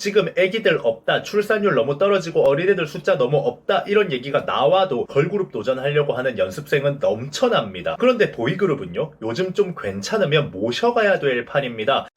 지금 애기들 없다, 출산율 너무 떨어지고 어린애들 숫자 너무 없다 이런 얘기가 나와도 걸그룹 도전하려고 하는 연습생은 넘쳐납니다. 그런데 보이그룹은요, 요즘 좀 괜찮으면 모셔가야 될 판입니다.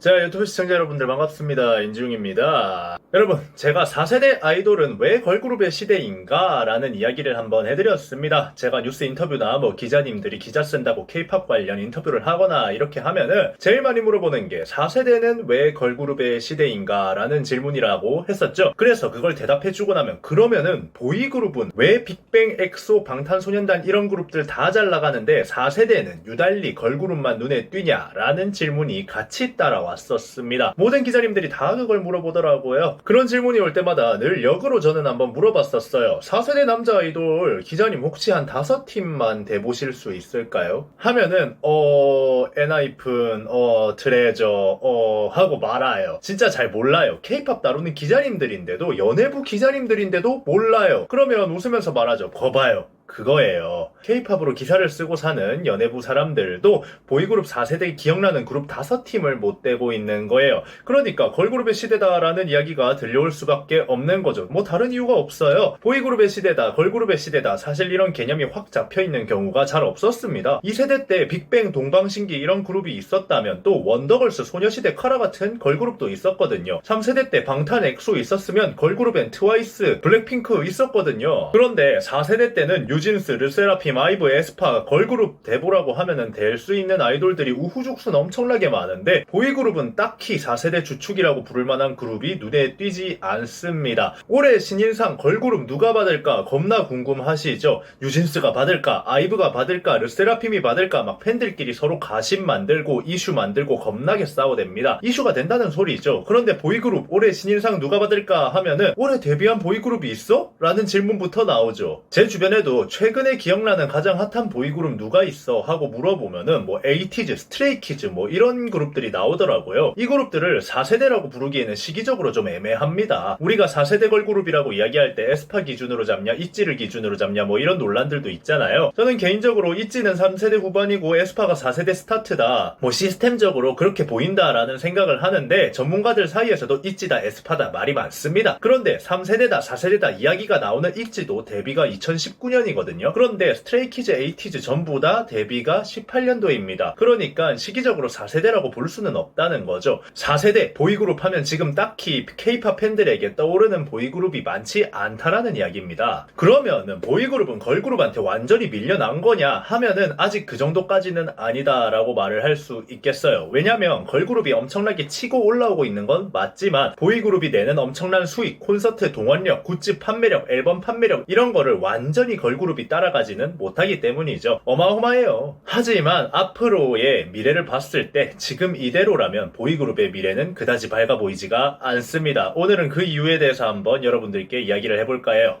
자, 유튜브 시청자 여러분들 반갑습니다. 인지웅입니다. 여러분, 제가 4세대 아이돌은 왜 걸그룹의 시대인가? 라는 이야기를 한번 해드렸습니다. 제가 뉴스 인터뷰나 뭐 기자님들이 기자 쓴다고 케이팝 관련 인터뷰를 하거나 이렇게 하면은 제일 많이 물어보는 게 4세대는 왜 걸그룹의 시대인가? 라는 질문이라고 했었죠. 그래서 그걸 대답해주고 나면 그러면은 보이그룹은 왜 빅뱅, 엑소, 방탄소년단 이런 그룹들 다 잘 나가는데 4세대는 유달리 걸그룹만 눈에 띄냐? 라는 질문이 같이 따라 왔었습니다. 모든 기자님들이 다 그걸 물어보더라고요. 그런 질문이 올 때마다 늘 역으로 저는 한번 물어봤었어요. 4세대 남자 아이돌 기자님 혹시 한 다섯 팀만 대보실 수 있을까요? 하면은 어 엔하이픈 어 트레저 어 하고 말아요. 진짜 잘 몰라요. 케이팝 다루는 기자님들인데도 연예부 기자님들인데도 몰라요. 그러면 웃으면서 말하죠. 거봐요. 그거예요. 케이팝으로 기사를 쓰고 사는 연예부 사람들도 보이그룹 4세대 기억나는 그룹 5팀을 못 대고 있는 거예요. 그러니까 걸그룹의 시대다라는 이야기가 들려올 수밖에 없는 거죠. 뭐 다른 이유가 없어요. 보이그룹의 시대다, 걸그룹의 시대다. 사실 이런 개념이 확 잡혀 있는 경우가 잘 없었습니다. 2세대 때 빅뱅, 동방신기 이런 그룹이 있었다면 또 원더걸스, 소녀시대, 카라 같은 걸그룹도 있었거든요. 3세대 때 방탄, 엑소 있었으면 걸그룹엔 트와이스, 블랙핑크 있었거든요. 그런데 4세대 때는 뉴진스, 르세라핌, 아이브, 에스파, 걸그룹 대보라고 하면은 될 수 있는 아이돌들이 우후죽순 엄청나게 많은데 보이그룹은 딱히 4세대 주축이라고 부를 만한 그룹이 눈에 띄지 않습니다. 올해 신인상 걸그룹 누가 받을까 겁나 궁금하시죠? 뉴진스가 받을까? 아이브가 받을까? 르세라핌이 받을까? 막 팬들끼리 서로 가심 만들고 이슈 만들고 겁나게 싸워댑니다. 이슈가 된다는 소리죠. 그런데 보이그룹 올해 신인상 누가 받을까 하면은 올해 데뷔한 보이그룹이 있어? 라는 질문부터 나오죠. 제 주변에도 최근에 기억나는 가장 핫한 보이그룹 누가 있어? 하고 물어보면은 뭐 에이티즈, 스트레이키즈 뭐 이런 그룹들이 나오더라고요. 이 그룹들을 4세대라고 부르기에는 시기적으로 좀 애매합니다. 우리가 4세대 걸그룹이라고 이야기할 때 에스파 기준으로 잡냐, 있지를 기준으로 잡냐 뭐 이런 논란들도 있잖아요. 저는 개인적으로 있지는 3세대 후반이고 에스파가 4세대 스타트다. 뭐 시스템적으로 그렇게 보인다라는 생각을 하는데 전문가들 사이에서도 있지다 에스파다 말이 많습니다. 그런데 3세대다 4세대다 이야기가 나오는 있지도 데뷔가 2019년이거든요. 그런데 스트레이키즈, 에이티즈 전부 다 데뷔가 18년도입니다. 그러니까 시기적으로 4세대라고 볼 수는 없다는 거죠. 4세대 보이그룹 하면 지금 딱히 케이팝 팬들에게 떠오르는 보이그룹이 많지 않다라는 이야기입니다. 그러면은 보이그룹은 걸그룹한테 완전히 밀려난 거냐 하면은 아직 그 정도까지는 아니다라고 말을 할 수 있겠어요. 왜냐면 걸그룹이 엄청나게 치고 올라오고 있는 건 맞지만 보이그룹이 내는 엄청난 수익, 콘서트 동원력, 굿즈 판매력, 앨범 판매력 이런 거를 완전히 걸그룹이 따라가지는 못하기 때문이죠. 어마어마해요. 하지만 앞으로의 미래를 봤을 때 지금 이대로라면 보이그룹의 미래는 그다지 밝아 보이지가 않습니다. 오늘은 그 이유에 대해서 한번 여러분들께 이야기를 해볼까 해요.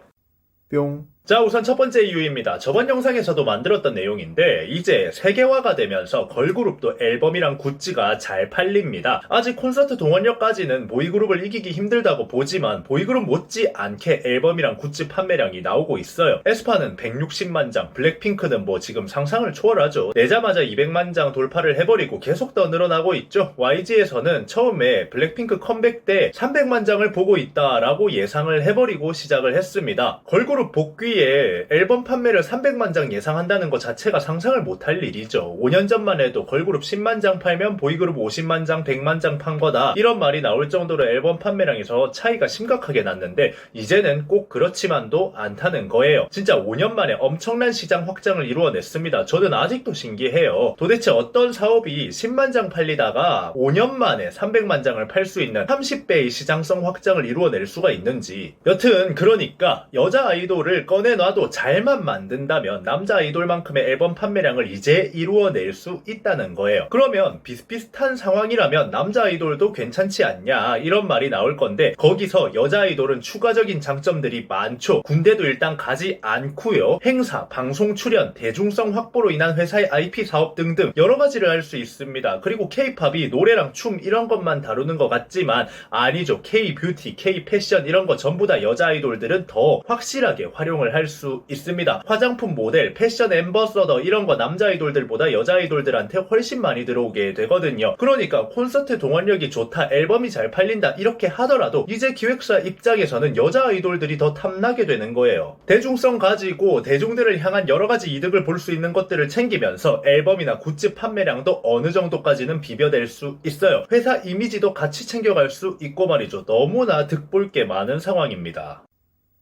뿅. 자, 우선 첫 번째 이유입니다. 저번 영상에서도 만들었던 내용인데, 이제 세계화가 되면서 걸그룹도 앨범이랑 굿즈가 잘 팔립니다. 아직 콘서트 동원력까지는 보이그룹을 이기기 힘들다고 보지만, 보이그룹 못지 않게 앨범이랑 굿즈 판매량이 나오고 있어요. 에스파는 160만 장, 블랙핑크는 뭐 지금 상상을 초월하죠. 내자마자 200만 장 돌파를 해버리고 계속 더 늘어나고 있죠. YG에서는 처음에 블랙핑크 컴백 때 300만 장을 보고 있다라고 예상을 해버리고 시작을 했습니다. 걸그룹 복귀 에 앨범 판매를 300만 장 예상한다는 것 자체가 상상을 못할 일이죠. 5년 전만 해도 걸그룹 10만 장 팔면 보이그룹 50만 장, 100만 장 판 거다. 이런 말이 나올 정도로 앨범 판매량에서 차이가 심각하게 났는데 이제는 꼭 그렇지만도 않다는 거예요. 진짜 5년 만에 엄청난 시장 확장을 이루어냈습니다. 저는 아직도 신기해요. 도대체 어떤 사업이 10만 장 팔리다가 5년 만에 300만 장을 팔 수 있는 30배의 시장성 확장을 이루어낼 수가 있는지. 여튼 그러니까 여자 아이돌을 꺼내 놔도 잘만 만든다면 남자 아이돌만큼의 앨범 판매량을 이제 이루어낼 수 있다는 거예요. 그러면 비슷비슷한 상황이라면 남자 아이돌도 괜찮지 않냐 이런 말이 나올 건데 거기서 여자 아이돌은 추가적인 장점들이 많죠. 군대도 일단 가지 않고요. 행사, 방송 출연, 대중성 확보로 인한 회사의 IP 사업 등등 여러 가지를 할 수 있습니다. 그리고 K-팝이 노래랑 춤 이런 것만 다루는 것 같지만 아니죠. K 뷰티, K 패션 이런 거 전부 다 여자 아이돌들은 더 확실하게 활용을 활동을 할 수 있습니다. 화장품 모델, 패션 엠버서더 이런 거 남자 아이돌들보다 여자 아이돌들한테 훨씬 많이 들어오게 되거든요. 그러니까 콘서트 동원력이 좋다, 앨범이 잘 팔린다 이렇게 하더라도 이제 기획사 입장에서는 여자 아이돌들이 더 탐나게 되는 거예요. 대중성 가지고 대중들을 향한 여러 가지 이득을 볼 수 있는 것들을 챙기면서 앨범이나 굿즈 판매량도 어느 정도까지는 비벼낼 수 있어요. 회사 이미지도 같이 챙겨갈 수 있고 말이죠. 너무나 득볼 게 많은 상황입니다.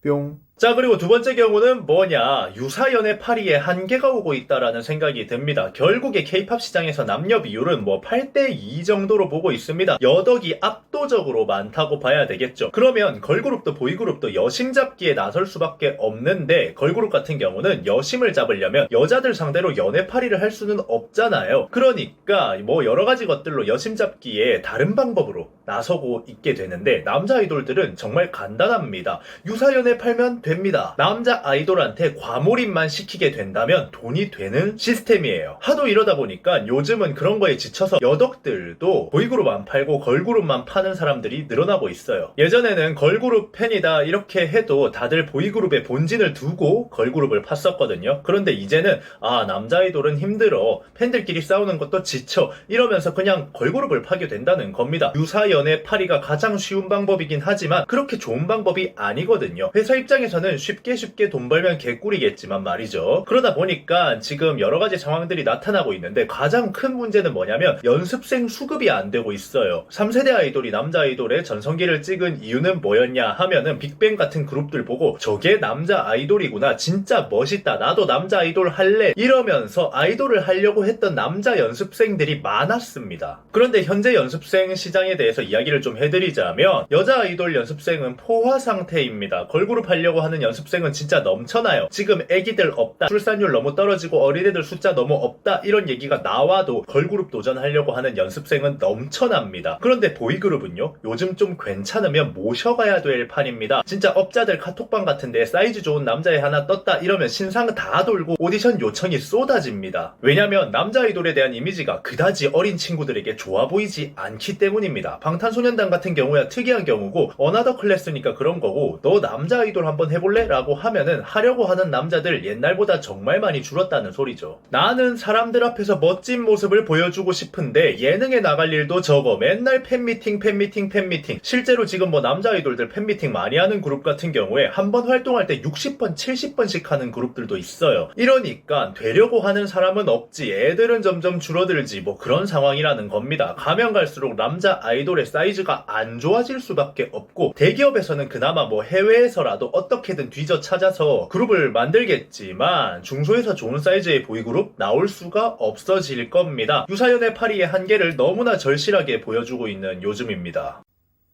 뿅. 자, 그리고 두 번째 경우는 뭐냐. 유사연의 파리에 한계가 오고 있다라는 생각이 듭니다. 결국에 케이팝 시장에서 남녀 비율은 뭐 8대 2 정도로 보고 있습니다. 여덕이 압도적으로 많다고 봐야 되겠죠. 그러면 걸그룹도 보이그룹도 여심 잡기에 나설 수밖에 없는데 걸그룹 같은 경우는 여심을 잡으려면 여자들 상대로 연애 파리를 할 수는 없잖아요. 그러니까 뭐 여러 가지 것들로 여심 잡기에 다른 방법으로 나서고 있게 되는데 남자 아이돌들은 정말 간단합니다. 유사연에 팔면 됩니다. 남자 아이돌한테 과몰입만 시키게 된다면 돈이 되는 시스템이에요. 하도 이러다 보니까 요즘은 그런 거에 지쳐서 여덕들도 보이그룹 안 팔고 걸그룹만 파는 사람들이 늘어나고 있어요. 예전에는 걸그룹 팬이다 이렇게 해도 다들 보이그룹의 본진을 두고 걸그룹을 팠었거든요. 그런데 이제는 아 남자 아이돌은 힘들어 팬들끼리 싸우는 것도 지쳐 이러면서 그냥 걸그룹을 파게 된다는 겁니다. 유사연의 파리가 가장 쉬운 방법이긴 하지만 그렇게 좋은 방법이 아니거든요. 회사 입장에서 는 쉽게 쉽게 돈 벌면 개꿀이겠지만 말이죠. 그러다 보니까 지금 여러 가지 상황들이 나타나고 있는데 가장 큰 문제는 뭐냐면 연습생 수급이 안 되고 있어요. 3세대 아이돌이 남자 아이돌의 전성기를 찍은 이유는 뭐였냐 하면은 빅뱅 같은 그룹들 보고 저게 남자 아이돌이구나 진짜 멋있다 나도 남자 아이돌 할래 이러면서 아이돌을 하려고 했던 남자 연습생들이 많았습니다. 그런데 현재 연습생 시장에 대해서 이야기를 좀 해드리자면 여자 아이돌 연습생은 포화 상태입니다. 걸그룹 하려고 하는 연습생은 진짜 넘쳐나요. 지금 애기들 없다. 출산율 너무 떨어지고 어린애들 숫자 너무 없다. 이런 얘기가 나와도 걸그룹 도전하려고 하는 연습생은 넘쳐납니다. 그런데 보이그룹은요? 요즘 좀 괜찮으면 모셔가야 될 판입니다. 진짜 업자들 카톡방 같은데 사이즈 좋은 남자애 하나 떴다 이러면 신상 다 돌고 오디션 요청이 쏟아집니다. 왜냐면 남자 아이돌에 대한 이미지가 그다지 어린 친구들에게 좋아 보이지 않기 때문입니다. 방탄소년단 같은 경우야 특이한 경우고 어나더 클래스니까 그런 거고 너 남자 아이돌 한번 해볼래? 라고 하면은 하려고 하는 남자들 옛날보다 정말 많이 줄었다는 소리죠. 나는 사람들 앞에서 멋진 모습을 보여주고 싶은데 예능에 나갈 일도 적어 맨날 팬미팅 팬미팅 팬미팅 실제로 지금 뭐 남자 아이돌들 팬미팅 많이 하는 그룹 같은 경우에 한 번 활동할 때 60번 70번씩 하는 그룹들도 있어요. 이러니까 되려고 하는 사람은 없지 애들은 점점 줄어들지 뭐 그런 상황이라는 겁니다. 가면 갈수록 남자 아이돌의 사이즈가 안 좋아질 수밖에 없고 대기업에서는 그나마 뭐 해외에서라도 어 떻게든 뒤져 찾아서 그룹을 만들겠지만 중소에서 좋은 사이즈의 보이그룹 나올 수가 없어질 겁니다. 유사연의 파리의 한계를 너무나 절실하게 보여주고 있는 요즘입니다.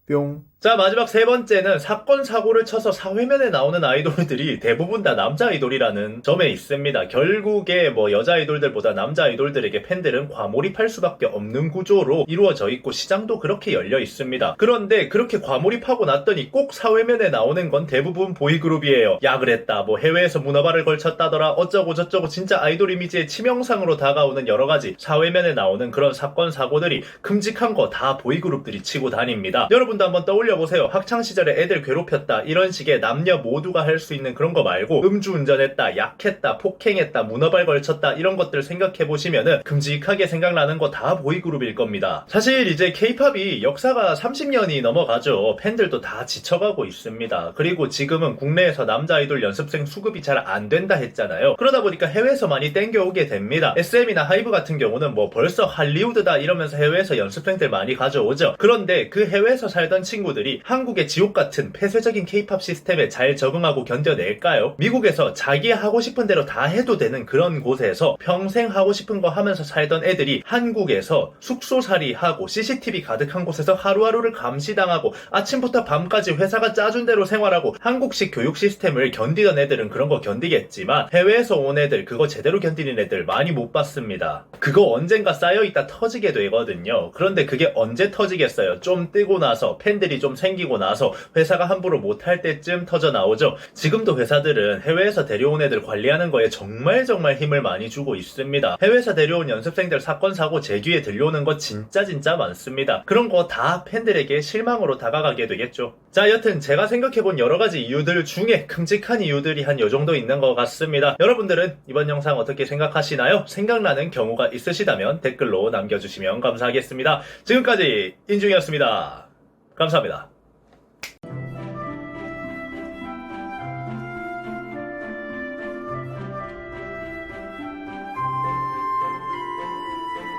뿅. 자, 마지막 세 번째는 사건, 사고를 쳐서 사회면에 나오는 아이돌들이 대부분 다 남자 아이돌이라는 점에 있습니다. 결국에 뭐 여자 아이돌들보다 남자 아이돌들에게 팬들은 과몰입할 수밖에 없는 구조로 이루어져 있고 시장도 그렇게 열려 있습니다. 그런데 그렇게 과몰입하고 났더니 꼭 사회면에 나오는 건 대부분 보이그룹이에요. 야, 그랬다. 뭐 해외에서 문어발을 걸쳤다더라. 어쩌고 저쩌고 진짜 아이돌 이미지의 치명상으로 다가오는 여러 가지 사회면에 나오는 그런 사건, 사고들이 큼직한 거 다 보이그룹들이 치고 다닙니다. 여러분 도 한번 떠올려 보세요. 학창 시절에 애들 괴롭혔다. 이런 식의 남녀 모두가 할 수 있는 그런 거 말고 음주운전했다, 약했다, 폭행했다, 문어발 걸쳤다 이런 것들 생각해 보시면은 큼직하게 생각나는 거 다 보이그룹일 겁니다. 사실 이제 케이팝이 역사가 30년이 넘어가죠. 팬들도 다 지쳐가고 있습니다. 그리고 지금은 국내에서 남자 아이돌 연습생 수급이 잘 안 된다 했잖아요. 그러다 보니까 해외에서 많이 땡겨오게 됩니다. SM이나 하이브 같은 경우는 뭐 벌써 할리우드다 이러면서 해외에서 연습생들 많이 가져오죠. 그런데 그 해외에서 살던 친구들이 한국의 지옥 같은 폐쇄적인 케이팝 시스템에 잘 적응하고 견뎌낼까요? 미국에서 자기 하고 싶은 대로 다 해도 되는 그런 곳에서 평생 하고 싶은 거 하면서 살던 애들이 한국에서 숙소살이 하고 CCTV 가득한 곳에서 하루하루를 감시당하고 아침부터 밤까지 회사가 짜준 대로 생활하고 한국식 교육 시스템을 견디던 애들은 그런 거 견디겠지만 해외에서 온 애들 그거 제대로 견디는 애들 많이 못 봤습니다. 그거 언젠가 쌓여있다 터지게 되거든요. 그런데 그게 언제 터지겠어요? 좀 뜨고 나서 팬들이 좀 생기고 나서 회사가 함부로 못할 때쯤 터져 나오죠. 지금도 회사들은 해외에서 데려온 애들 관리하는 거에 정말 정말 힘을 많이 주고 있습니다. 해외에서 데려온 연습생들 사건 사고 제 귀에 들려오는 거 진짜 진짜 많습니다. 그런 거 다 팬들에게 실망으로 다가가게 되겠죠. 자, 여튼 제가 생각해본 여러 가지 이유들 중에 큼직한 이유들이 한 요 정도 있는 것 같습니다. 여러분들은 이번 영상 어떻게 생각하시나요? 생각나는 경우가 있으시다면 댓글로 남겨주시면 감사하겠습니다. 지금까지 인중이었습니다. 감사합니다.